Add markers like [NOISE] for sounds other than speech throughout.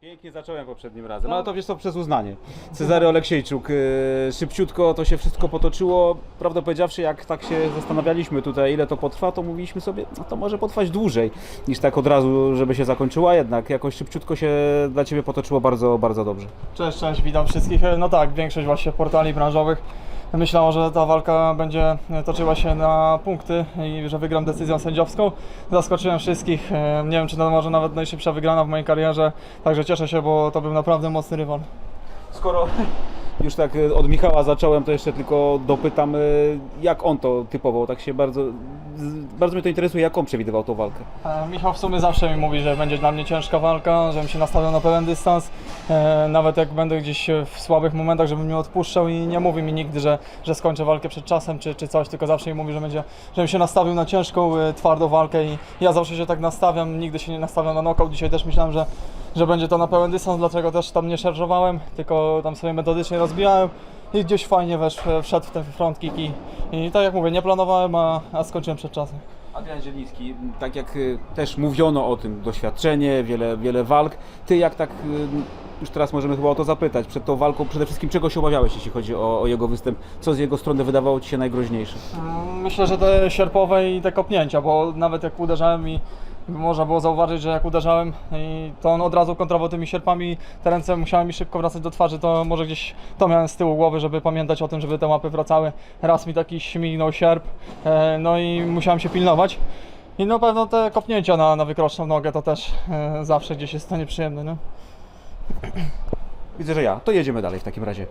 Pięknie zacząłem poprzednim razem, ale to wiesz co, przez uznanie. Cezary Oleksiejczuk, yy, szybciutko to się wszystko potoczyło. Prawdę powiedziawszy, jak tak się zastanawialiśmy tutaj, ile to potrwa, to mówiliśmy sobie, no to może potrwać dłużej, niż tak od razu, żeby się zakończyła, jednak jakoś szybciutko się dla Ciebie potoczyło bardzo, bardzo dobrze. Cześć, cześć, witam wszystkich. No tak, większość właśnie portali branżowych myślała, że ta walka będzie toczyła się na punkty i że wygram decyzją sędziowską. Zaskoczyłem wszystkich. E, Nie wiem, czy to może nawet najszybsza wygrana w mojej karierze, także cieszę się, bo to był naprawdę mocny rywal. Skoro już tak y, od Michała zacząłem, to jeszcze tylko dopytam, jak on to typował, tak się bardzo, bardzo mnie to interesuje, jak on przewidywał tą walkę. E, Michał w sumie zawsze mi mówi, że będzie dla mnie ciężka walka, żebym się nastawiał na pełen dystans. E, Nawet jak będę gdzieś w słabych momentach, żebym nie odpuszczał i nie mówi mi nigdy, że, że skończę walkę przed czasem czy, czy coś, tylko zawsze mi mówi, że będzie, żebym się nastawił na ciężką, e, twardą walkę i ja zawsze się tak nastawiam, nigdy się nie nastawiam na knockout. Dzisiaj też myślałem, że, że będzie to na pełen dystans, dlatego też tam nie szarżowałem, tylko tam sobie metodycznie rozbijałem i gdzieś fajnie wesz, wszedł w ten front kick i, i tak jak mówię, nie planowałem, a, a skończyłem przed czasem. Adrian Zieliński, tak jak y, też mówiono o tym, doświadczenie, wiele, wiele walk, ty jak tak, już teraz możemy chyba o to zapytać, przed tą walką przede wszystkim czego się obawiałeś, jeśli chodzi o, o jego występ, co z jego strony wydawało Ci się najgroźniejsze? Mm, Myślę, że te sierpowe i te kopnięcia, bo nawet jak uderzałem i można było zauważyć, że jak uderzałem to on od razu kontrował tymi sierpami, te ręce musiały mi szybko wracać do twarzy, to może gdzieś to miałem z tyłu głowy, żeby pamiętać o tym, żeby te łapy wracały. Raz mi taki śmignął sierp, e, no i musiałem się pilnować. I na pewno te kopnięcia na, na wykroczną nogę to też e, zawsze gdzieś jest to nieprzyjemne. No. [CLEARS THROAT] Widzę, że ja. To jedziemy dalej w takim razie. E,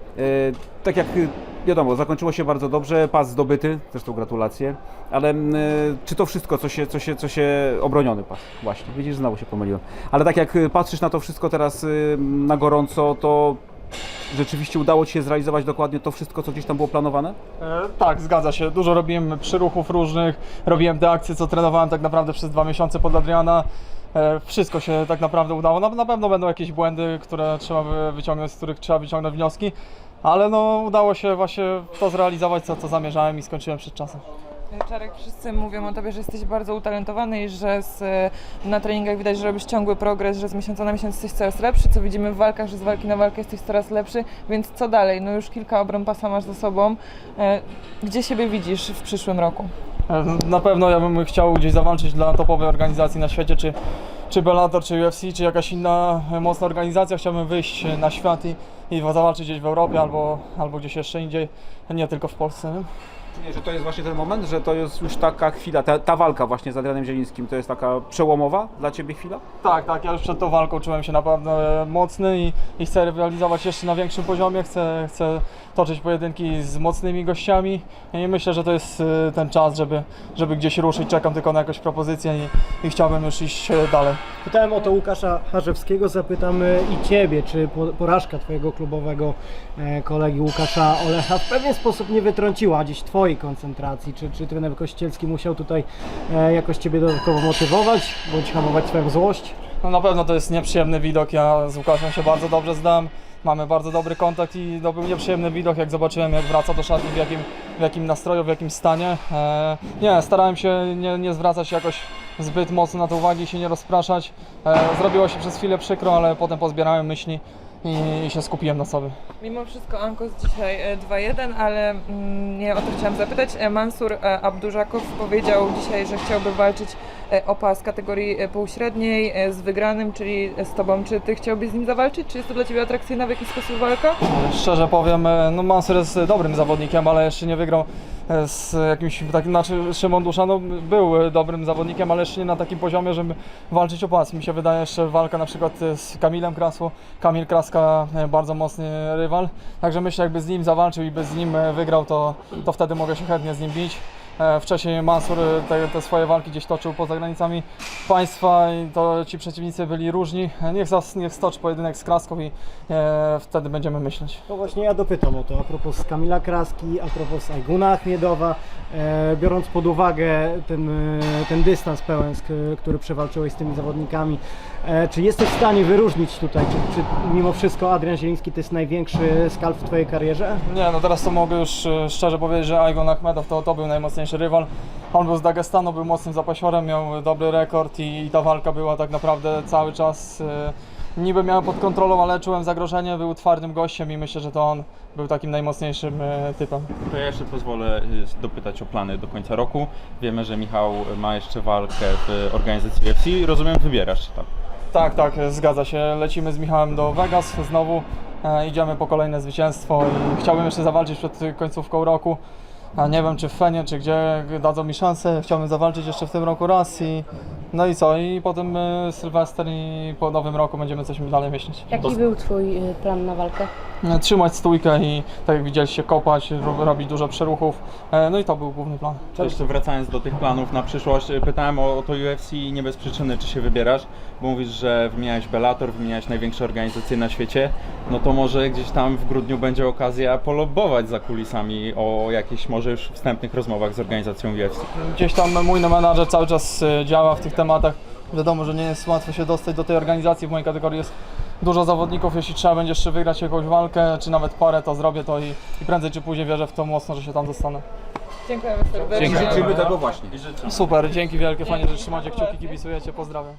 tak jak y, wiadomo, zakończyło się bardzo dobrze, pas zdobyty, zresztą gratulacje, ale mm, y, czy to wszystko, co się, co się, co się obroniony pas, właśnie, widzisz, znowu się pomyliłem. Ale tak jak patrzysz na to wszystko teraz na gorąco, to rzeczywiście udało Ci się zrealizować dokładnie to wszystko, co gdzieś tam było planowane? E, tak, zgadza się. Dużo robiłem przyruchów różnych, robiłem te akcje, co trenowałem tak naprawdę przez dwa miesiące pod Adriana. E, wszystko się tak naprawdę udało. Na, na pewno będą jakieś błędy, które trzeba wy- wyciągnąć, z których trzeba wyciągnąć wnioski, ale no udało się właśnie to zrealizować, co, co zamierzałem i skończyłem przed czasem. Czarek, wszyscy mówią o tobie, że jesteś bardzo utalentowany i że z, na treningach widać, że robisz ciągły progres, że z miesiąca na miesiąc jesteś coraz lepszy, co widzimy w walkach, że z walki na walkę jesteś coraz lepszy, więc co dalej? No już kilka obron pasa masz za sobą. E, Gdzie siebie widzisz w przyszłym roku? Na pewno ja bym chciał gdzieś zawalczyć dla topowej organizacji na świecie, czy, czy Bellator, czy UFC, czy jakaś inna mocna organizacja. Chciałbym wyjść na świat i, i zawalczyć gdzieś w Europie albo, albo gdzieś jeszcze indziej, nie tylko w Polsce. Nie? Nie, że to jest właśnie ten moment, że to jest już taka chwila, ta, ta walka właśnie z Adrianem Zielińskim, to jest taka przełomowa dla Ciebie chwila? Tak, tak, ja już przed tą walką czułem się naprawdę mocny i, i chcę rywalizować jeszcze na większym poziomie, chcę, chcę toczyć pojedynki z mocnymi gościami i myślę, że to jest e, ten czas, żeby, żeby gdzieś ruszyć, czekam tylko na jakąś propozycję i, i chciałbym już iść e, dalej. Pytałem o to Łukasza Harzewskiego, zapytamy i Ciebie, czy po- porażka Twojego klubowego e, kolegi Łukasza Olecha w pewien sposób nie wytrąciła gdzieś Twojej koncentracji? Czy, czy trener Kościelski musiał tutaj e, jakoś Ciebie dodatkowo motywować, bądź hamować Twoją złość? No na pewno to jest nieprzyjemny widok. Ja z Łukaszem się bardzo dobrze znam. Mamy bardzo dobry kontakt i to był nieprzyjemny widok, jak zobaczyłem, jak wraca do szatni, w jakim, w jakim nastroju, w jakim stanie. E, nie, starałem się nie, nie zwracać jakoś zbyt mocno na to uwagi, się nie rozpraszać. E, zrobiło się przez chwilę przykro, ale potem pozbierałem myśli i, się skupiłem na sobie. Mimo wszystko Ankos dzisiaj e, 2-1, ale mm, nie o to chciałam zapytać. E, Mansur e, Abdurzakow powiedział dzisiaj, że chciałby walczyć e, o pas kategorii e, półśredniej e, z wygranym, czyli z Tobą. Czy Ty chciałbyś z nim zawalczyć? Czy jest to dla Ciebie atrakcyjna w jakiś sposób walka? Szczerze powiem, no Mansur jest dobrym zawodnikiem, ale jeszcze nie wygrał z jakimś takim, znaczy Szymon Dusza no, był dobrym zawodnikiem, ale jeszcze nie na takim poziomie, żeby walczyć o pas. Mi się wydaje jeszcze walka na przykład z Kamilem Krasło. Kamil Kraska bardzo mocny rywal, także myślę jakby z nim zawalczył i by z nim wygrał, to, to wtedy mogę się chętnie z nim bić. E, Wcześniej Mansur e, te, te swoje walki gdzieś toczył poza granicami państwa i to ci przeciwnicy byli różni. Niech, zas, niech stoczy pojedynek z Kraską i e, wtedy będziemy myśleć. No właśnie ja dopytam o to, a propos Kamila Kraski, a propos Aiguna Achmiedowa, e, biorąc pod uwagę ten, e, ten dystans pełen, który przewalczyłeś z tymi zawodnikami, e, czy jesteś w stanie wyróżnić tutaj, czy, czy mimo wszystko Adrian Zieliński to jest największy skalp w Twojej karierze? Nie, no teraz to mogę już szczerze powiedzieć, że Aigon Achmedow to, to był najmocniejszy rywal. On był z Dagestanu, był mocnym zapasiorem, miał dobry rekord i, i ta walka była tak naprawdę cały czas. e, Niby miałem pod kontrolą, ale czułem zagrożenie, był twardym gościem i myślę, że to on był takim najmocniejszym e, typem. To ja jeszcze pozwolę y, dopytać o plany do końca roku. Wiemy, że Michał ma jeszcze walkę w organizacji UFC. Rozumiem, wybierasz się tam. Tak, tak, zgadza się. Lecimy z Michałem do Vegas znowu. E, idziemy po kolejne zwycięstwo i chciałbym jeszcze zawalczyć przed końcówką roku. A nie wiem czy w Fenie, czy gdzie dadzą mi szansę. Chciałbym zawalczyć jeszcze w tym roku raz i no i co? I potem e, Sylwester i po nowym roku będziemy coś dalej myśleć. Jaki był Twój y, plan na walkę? E, Trzymać stójkę i tak jak widzieliście kopać, ro- robić dużo przeruchów. E, No i to był główny plan. Jeszcze wracając do tych planów na przyszłość, y, pytałem o to UFC i nie bez przyczyny, czy się wybierasz, bo mówisz, że wymieniałeś Bellator, wymieniałeś największe organizacje na świecie, no to może gdzieś tam w grudniu będzie okazja polobować za kulisami o jakichś może już wstępnych rozmowach z organizacją UFC. Gdzieś tam mój menadżer cały czas e, działa w tych tematach. Wiadomo, że nie jest łatwo się dostać do tej organizacji. W mojej kategorii jest dużo zawodników. Jeśli trzeba będzie jeszcze wygrać jakąś walkę, czy nawet parę, to zrobię to i, i prędzej czy później wierzę w to mocno, że się tam dostanę. Dziękujemy serdecznie. Życzymy tego właśnie. Super, dzięki wielkie, fajnie, że trzymacie kciuki, kibicujecie, pozdrawiam.